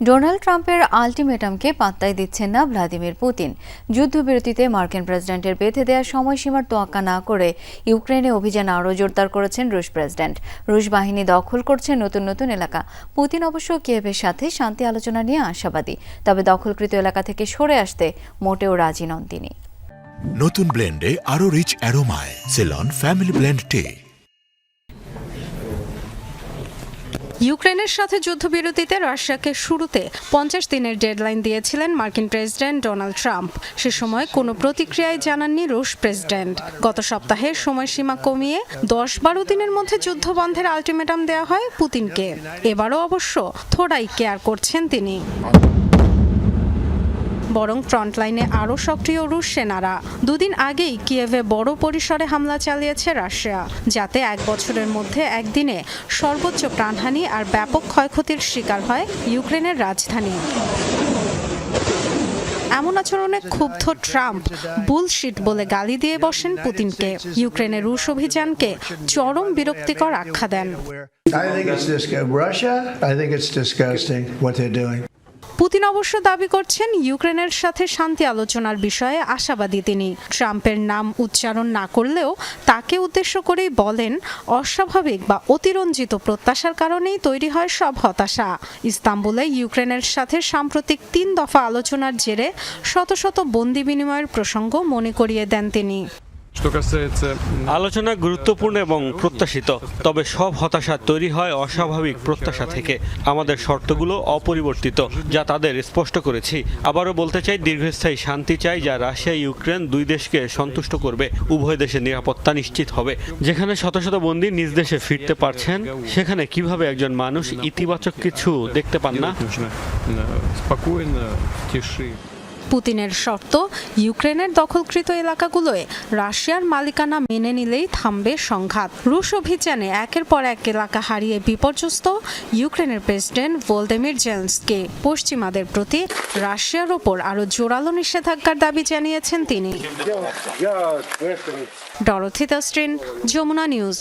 Donald ট্রাম্পের আলটিমেটামকে পাত্তাই দিচ্ছেন না ভ্লাদিমির পুতিন। যুদ্ধবিরতিতে মার্কিন প্রেসিডেন্টের বেঁধে দেওয়ার সময়সীমার তোয়াক্কা না করে ইউক্রেনে অভিযান আরও জোরদার করেছেন রুশ প্রেসিডেন্ট। রুশ বাহিনী দখল করছে নতুন নতুন এলাকা। পুতিন অবশ্য কিয়েভের সাথে শান্তি আলোচনা নিয়ে আশাবাদী। তবে দখলকৃত এলাকা থেকে সরে আসতে মোটেও রাজি নন তিনি। নতুন ব্লেন্ডে আরও রিচ অ্যারোমায়। সেলন ফ্যামিলি ব্লেন্ড টে। ইউক্রেনের সাথে যুদ্ধবিরতিতে রাশিয়াকে শুরুতে পঞ্চাশ দিনের ডেডলাইন দিয়েছিলেন মার্কিন প্রেসিডেন্ট ডোনাল্ড ট্রাম্প। সে সময় কোনো প্রতিক্রিয়ায় জানাননি রুশ প্রেসিডেন্ট। গত সপ্তাহে সময়সীমা কমিয়ে দশ বারো দিনের মধ্যে যুদ্ধ বন্ধের আলটিমেটাম দেওয়া হয় পুতিনকে। এবারও অবশ্য থোড়াই কেয়ার করছেন তিনি। বরং ফ্রন্টলাইনে আরও সক্রিয় রুশ সেনারা। দুদিন আগেই কিয়েভে বড় পরিসরে হামলা চালিয়েছে রাশিয়া, যাতে এক বছরের মধ্যে একদিনে সর্বোচ্চ প্রাণহানি আর ব্যাপক ক্ষয়ক্ষতির শিকার হয় ইউক্রেনের রাজধানী। এমন আচরণে ক্ষুব্ধ ট্রাম্প বুলশিট বলে গালি দিয়ে বসেন পুতিনকে। ইউক্রেনের রুশ অভিযানকে চরম বিরক্তিকর আখ্যা দেন। পুতিন অবশ্য দাবি করছেন ইউক্রেনের সাথে শান্তি আলোচনার বিষয়ে আশাবাদী তিনি। ট্রাম্পের নাম উচ্চারণ না করলেও তাকে উদ্দেশ্য করেই বলেন, অস্বাভাবিক বা অতিরঞ্জিত প্রত্যাশার কারণেই তৈরি হয় সব হতাশা। ইস্তাম্বুলে ইউক্রেনের সাথে সাম্প্রতিক তিন দফা আলোচনার জেরে শত শত বন্দি বিনিময়ের প্রসঙ্গ মনে করিয়ে দেন তিনি। আলোচনা গুরুত্বপূর্ণ এবং প্রত্যাশিত, তবে সব হতাশা তৈরি হয় অস্বাভাবিক প্রত্যাশা থেকে। আমাদের শর্তগুলো অপরিবর্তিত, যা তাদের স্পষ্ট করেছি। আবারও বলতে চাই, দীর্ঘস্থায়ী শান্তি চাই, যা রাশিয়া, ইউক্রেন দুই দেশকে সন্তুষ্ট করবে। উভয় দেশের নিরাপত্তা নিশ্চিত হবে। যেখানে শত শত বন্দী নিজ দেশে ফিরতে পারছেন, সেখানে কীভাবে একজন মানুষ ইতিবাচক কিছু দেখতে পান না? পুতিনের শর্ত ইউক্রেনের দখলকৃত এলাকাগুলোয় রাশিয়ার মালিকানা মেনে নিলেই থামবে সংঘাত রুশ অভিযানে একের পর এক এলাকা হারিয়ে বিপর্যস্ত ইউক্রেনের প্রেসিডেন্ট ভোলদেমির জেলসকে পশ্চিমাদের প্রতি রাশিয়ার ওপর আরও জোরালো নিষেধাজ্ঞার দাবি জানিয়েছেন তিনি ডরথি দাস্ট্রিন যমুনা নিউজ